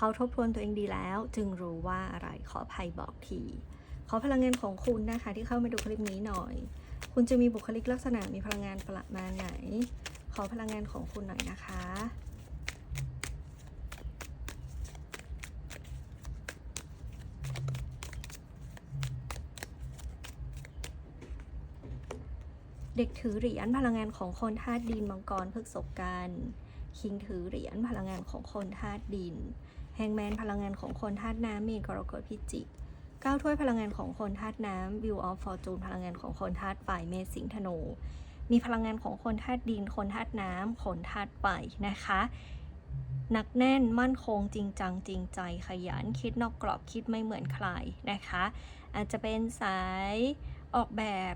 เขาทบทวนตัวเองดีแล้ว จึงรู้ว่าอะไรขออภัยบอกทีขอพลังงานของคุณนะคะ ที่เข้ามาดูคลิปนี้หน่อย คุณจะมีบุคลิกลักษณะมีพลังงานประมาณไหน ขอพลังงานของคุณหน่อยนะคะเด็กถือเหรียญพลังงานของคนธาตุดินมังกรพฤกษกกันคิงถือเหรียญพลังงานของคนธาตุดิน แฮงแมนพลังงานของคนธาตุน้ำมีนกรกฎพิจิกเก้าถ้วยพลังงานของคนธาตุน้ำวิวออฟฟอร์จูนพลังงานของคนธาตุไฟเมษสิงธนู มีพลังงานของคนธาตุดิน คนธาตุน้ำคนธาตุไฟนะคะหนักแน่นมั่นคงจริงจังจริงใจขยันคิดนอกกรอบคิดไม่เหมือนใครนะคะ อาจจะเป็นสายออกแบบ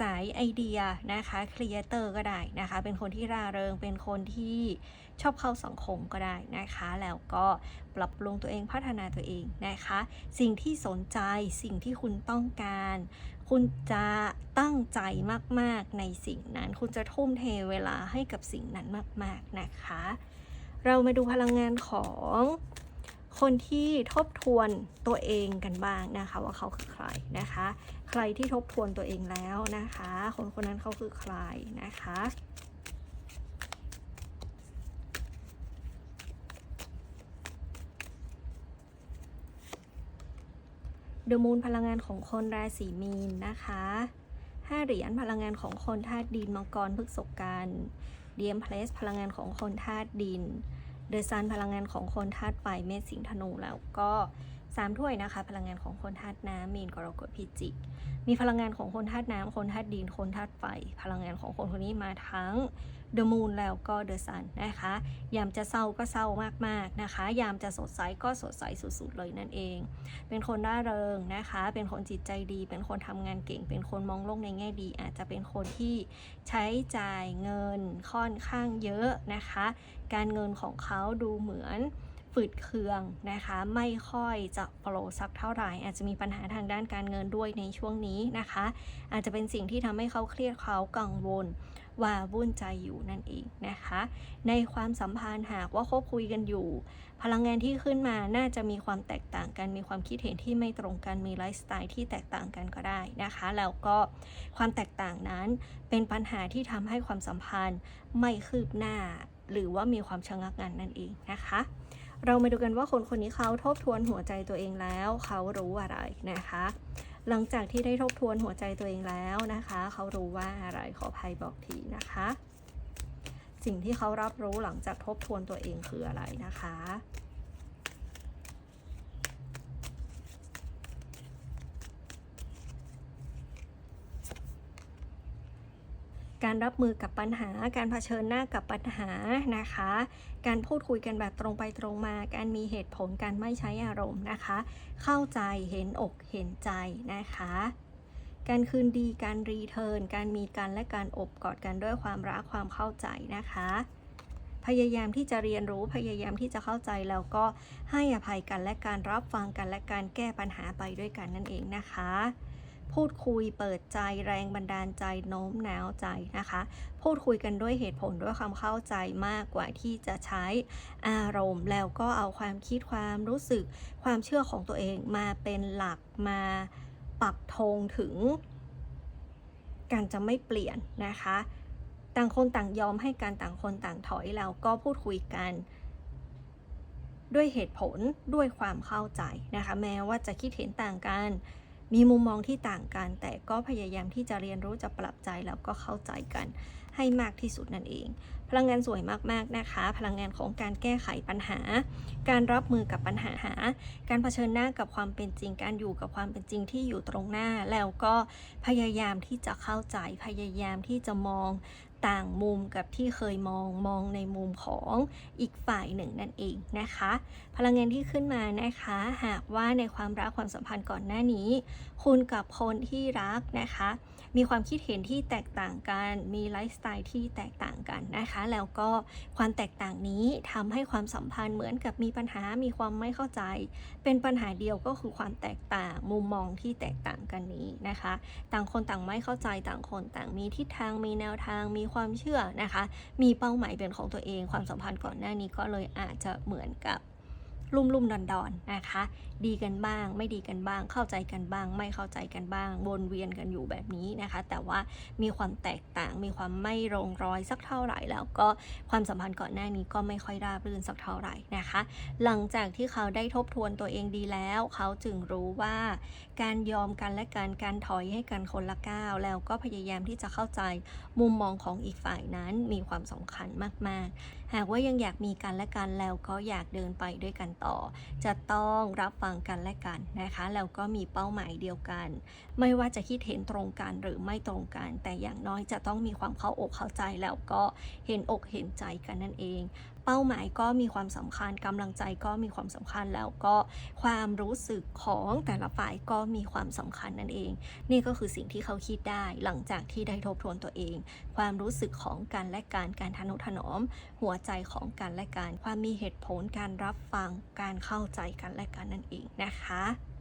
สายไอเดียนะคะครีเอเตอร์ก็ได้นะคะ เป็นคนที่ร่าเริง เป็นคนที่ชอบเข้าสังคมก็ได้นะคะ แล้วก็ปรับปรุงตัวเองพัฒนาตัวเองนะคะ สิ่งที่สนใจสิ่งที่คุณต้องการ คุณจะตั้งใจมากๆในสิ่งนั้น คุณจะทุ่มเทเวลาให้กับสิ่งนั้นมาก ๆนะคะ เรามาดูพลังงานของ คนที่ทบทวนตัวเองกันบ้างนะคะว่าเขาคือใครนะคะ ใครที่ทบทวนตัวเองแล้วนะคะ คนคนนั้นเขาคือใครนะคะเดอะมูนพลังงานของคนราศีมีนนะคะห้าเหรียญพลังงานของคนธาตุดินมังกรพฤกษกันเดียมเพลสพลังงานของคนธาตุดิน เดอะซันพลังงานของคนธาตุไฟเมษสิงห์ธนูแล้วก็ สามถ้วยนะคะ พลังงานของคนธาตุน้ำมีนกรกฎพิจิก มีพลังงานของคนธาตุน้ำคนธาตุดิน คนธาตุไฟ พลังงานของคนคนนี้มาทั้ง The Moon แล้วก็ The Sun นะคะ ยามจะเศร้าก็เศร้ามากๆนะคะ ยามจะสดใสก็สดใสสุดๆเลยนั่นเอง เป็นคนร่าเริงนะคะ เป็นคนจิตใจดี เป็นคนทำงานเก่ง เป็นคนมองโลกในแง่ดี อาจจะเป็นคนที่ใช้จ่ายเงินค่อนข้างเยอะนะคะ การเงินของเขาดูเหมือน ฝืดเคืองนะคะ ไม่ค่อยจะโปรสักเท่าไหร่ อาจจะมีปัญหาทางด้านการเงินด้วยในช่วงนี้นะคะ อาจจะเป็นสิ่งที่ทำให้เขาเครียดเขากังวลว่าวุ่นใจอยู่นั่นเองนะคะ ในความสัมพันธ์หากว่าคบคุยกันอยู่ พลังงานที่ขึ้นมาน่าจะมีความแตกต่างกันมีความคิดเห็นที่ไม่ตรงกันมีไลฟ์สไตล์ที่แตกต่างกันก็ได้นะคะ แล้วก็ความแตกต่างนั้นเป็นปัญหาที่ทำให้ความสัมพันธ์ไม่คืบหน้า หรือว่ามีความชะงักงันนั่นเองนะคะ เรามาดูกันว่าคนคนนี้เขาทบทวนหัวใจตัวเองแล้วเขารู้อะไรนะคะ หลังจากที่ได้ทบทวนหัวใจตัวเองแล้วนะคะ เขารู้ว่าอะไรขอภัยบอกทีนะคะ สิ่งที่เขารับรู้หลังจากทบทวนตัวเองคืออะไรนะคะ การรับมือกับปัญหา การเผชิญหน้ากับปัญหานะคะ การพูดคุยกันแบบตรงไปตรงมา การมีเหตุผลการไม่ใช้อารมณ์นะคะ เข้าใจเห็นอกเห็นใจนะคะ การคืนดีการรีเทิร์นการมีกันและการอบกอดกันด้วยความรักความเข้าใจนะคะพยายามที่จะเรียนรู้พยายามที่จะเข้าใจแล้วก็ให้อภัยกันและการรับฟังกันและการแก้ปัญหาไปด้วยกันนั่นเองนะคะ พูดคุยเปิดใจแรงบันดาลใจโน้มน้าวใจนะคะ พูดคุยกันด้วยเหตุผลด้วยความเข้าใจมากกว่าที่จะใช้อารมณ์ แล้วก็เอาความคิดความรู้สึกความเชื่อของตัวเองมาเป็นหลักมาปักธงถึง การจะไม่เปลี่ยนนะคะ ต่างคนต่างยอมให้การต่างคนต่างถอยแล้วก็พูดคุยกันด้วยเหตุผลด้วยความเข้าใจนะคะ แม้ว่าจะคิดเห็นต่างกัน มีมุมมองที่ต่างกัน แต่ก็พยายามที่จะเรียนรู้จะปรับใจแล้วก็เข้าใจกันให้มากที่สุดนั่นเองพลังงานสวยมากๆนะคะ พลังงานของการแก้ไขปัญหา การรับมือกับปัญหา การเผชิญหน้ากับความเป็นจริง การอยู่กับความเป็นจริงที่อยู่ตรงหน้า แล้วก็พยายามที่จะเข้าใจ พยายามที่จะมองต่างมุมกับที่เคยมองมองในมุมของอีกฝ่ายหนึ่งนั่นเองนะคะ พลังงานที่ขึ้นมานะคะ หากว่าในความรักความสัมพันธ์ก่อนหน้านี้ คุณกับคนที่รักนะคะ มีความคิดเห็นที่แตกต่างกัน มีไลฟ์สไตล์ที่แตกต่างกันนะคะแล้วก็ความแตกต่างนี้ทำให้ความสัมพันธ์เหมือนกับมีปัญหามีความไม่เข้าใจ เป็นปัญหาเดียวก็คือความแตกต่างมุมมองที่แตกต่างกันนี้นะคะ ต่างคนต่างไม่เข้าใจต่างคนต่างมีทิศทางมีแนวทางมีความเชื่อนะคะ มีเป้าหมายเป็นของตัวเอง ความสัมพันธ์ก่อนหน้านี้ก็เลยอาจจะเหมือนกับ ลุ่มลุ่มดอนดอนๆนะคะ ดีกันบ้าง ไม่ดีกันบ้าง เข้าใจกันบ้าง ไม่เข้าใจกันบ้าง วนเวียนกันอยู่แบบนี้นะคะ แต่ว่ามีความแตกต่าง มีความไม่ลงรอยสักเท่าไหร่ แล้วก็ความสัมพันธ์ก่อนหน้านี้ก็ไม่ค่อยราบรื่นสักเท่าไหร่นะคะ หลังจากที่เขาได้ทบทวนตัวเองดีแล้ว เขาจึงรู้ว่า การยอมกันและการการถอยให้กันคนละก้าวแล้วก็พยายามที่จะเข้าใจมุมมองของอีกฝ่ายนั้นมีความสำคัญมาก ๆ หากว่ายังอยากมีกันและกันแล้วก็อยากเดินไปด้วยกันต่อ จะต้องรับฟังกันและกันนะคะแล้วก็มีเป้าหมายเดียวกัน ไม่ว่าจะคิดเห็นตรงกันหรือไม่ตรงกัน แต่อย่างน้อยจะต้องมีความเข้าอกเข้าใจแล้วก็เห็นอกเห็นใจกันนั่นเอง เป้าหมายก็มีความสำคัญกำลังใจก็มีความสำคัญแล้วก็ความรู้สึกของแต่ละฝ่ายก็มีความสำคัญนั่นเอง นี่ก็คือสิ่งที่เขาคิดได้หลังจากที่ได้ทบทวนตัวเอง ความรู้สึกของกันและการการทนุถนอม หัวใจของกันและกันความมีเหตุผลการรับฟังการเข้าใจกันและกันนั่นเองนะคะ